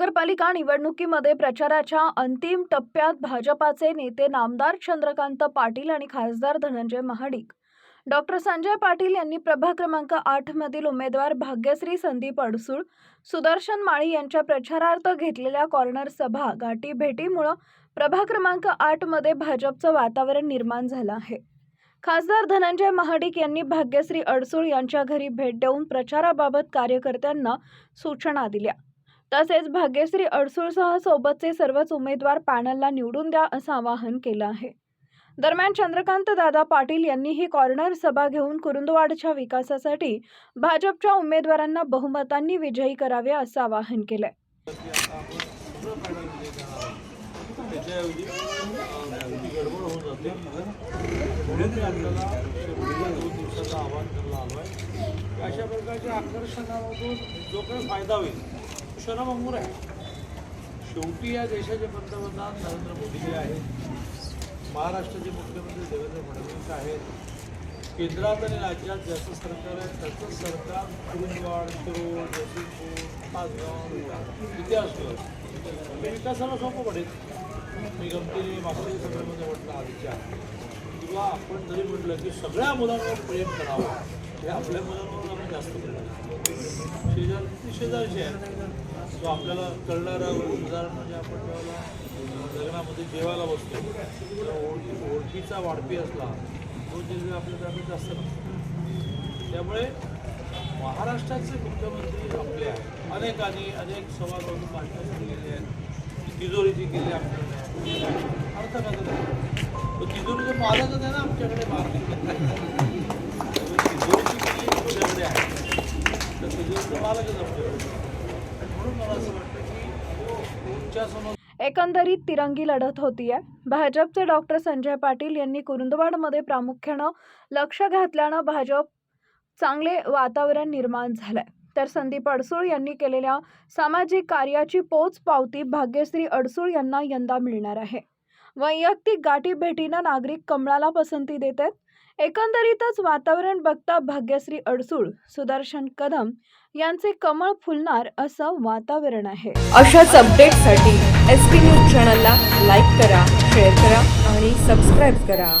नगरपालिका निवडणुकीमध्ये प्रचाराच्या अंतिम टप्प्यात भाजपाचे नेते नामदार चंद्रकांत पाटील आणि खासदार धनंजय महाडिक. डॉक्टर संजय पाटील यांनी प्रभाग क्रमांक आठ मधील उमेदवार भाग्यश्री संदीप अडसूळ सुदर्शन माळी यांच्या प्रचारार्थ घेतलेल्या कॉर्नर सभा गाठी भेटीमुळं प्रभाग क्रमांक आठमध्ये भाजपचं वातावरण निर्माण झालं आहे. खासदार धनंजय महाडिक यांनी भाग्यश्री अडसूळ यांच्या घरी भेट देऊन प्रचाराबाबत कार्यकर्त्यांना सूचना दिल्या. तसेच भाग्यश्री अडसूळसह सोबतचे सर्वच उमेदवार पॅनलला निवडून द्या असं आवाहन केलं आहे. दरम्यान चंद्रकांत दादा पाटील यांनी ही कॉर्नर सभा घेऊन कुरुंदवाडच्या विकासासाठी भाजपच्या उमेदवारांना बहुमतांनी विजयी करावे असं आवाहन केलंय. आहे अशा प्रकारच्या आकर्षणामधून जो काही फायदा होईल क्षणभंगूर आहे. शेवटी या देशाचे पंतप्रधान नरेंद्र मोदीजी आहेत. महाराष्ट्राचे मुख्यमंत्री देवेंद्र फडणवीस आहेत. केंद्रात आणि राज्यात ज्याचं सरकार आहे त्याचं सरकार कुरुंदवाड शिरोळ जयसिंगपूर तासगाव इथे असलं विकासाला सोपं पडेल. मी गमतीने मागच्या सगळ्यामध्ये म्हटलं आधीच्या किंवा आपण जरी म्हटलं की सगळ्या मुलांवर प्रेम करावं. हे आपल्या मुलांवर आपण जास्त परिणाम शेजार शेजारचे आहे जो आपल्याला कळणारा उदाहरण म्हणजे आपण जेव्हा लग्नामध्ये जेवायला बसतो तेव्हा ओळखी ओळखीचा वाढपी असला तो जेव्हा आपल्या ग्रामीण जास्त नसतो. त्यामुळे महाराष्ट्राचे मुख्यमंत्री आपले आहेत. अनेकांनी अनेक सभागृह मांडणी केलेली आहेत. तिजोरीची केली आपल्याला. अर्थ का तिजोरीचं पालकच आहे ना आमच्याकडे मालक. तुझ्याकडे आहे तर मालकच म्हणून मला असं वाटतं की एकंदरीत तिरंगी लढत होतीये. भाजपचे डॉक्टर संजय पाटील यांनी कुरुंदवाडमध्ये प्रामुख्यानं लक्ष घातल्यानं भाजप चांगले वातावरण निर्माण झालंय. तर संदीप अडसूळ यांनी केलेल्या सामाजिक कार्याची पोच पावती भाग्यश्री अडसूळ यांना यंदा मिळणार आहे. वैयक्तिक गाठीभेटींना नागरिक कमळाला पसंती देत आहेत. एकंदरीतच वातावरण बघता भाग्यश्री अडसूळ सुदर्शन कदम यांचे कमळ फुलणार असं वातावरण आहे. अशाच अपडेटसाठी एस पी न्यूज चॅनलला लाईक करा शेअर करा आणि सबस्क्राईब करा.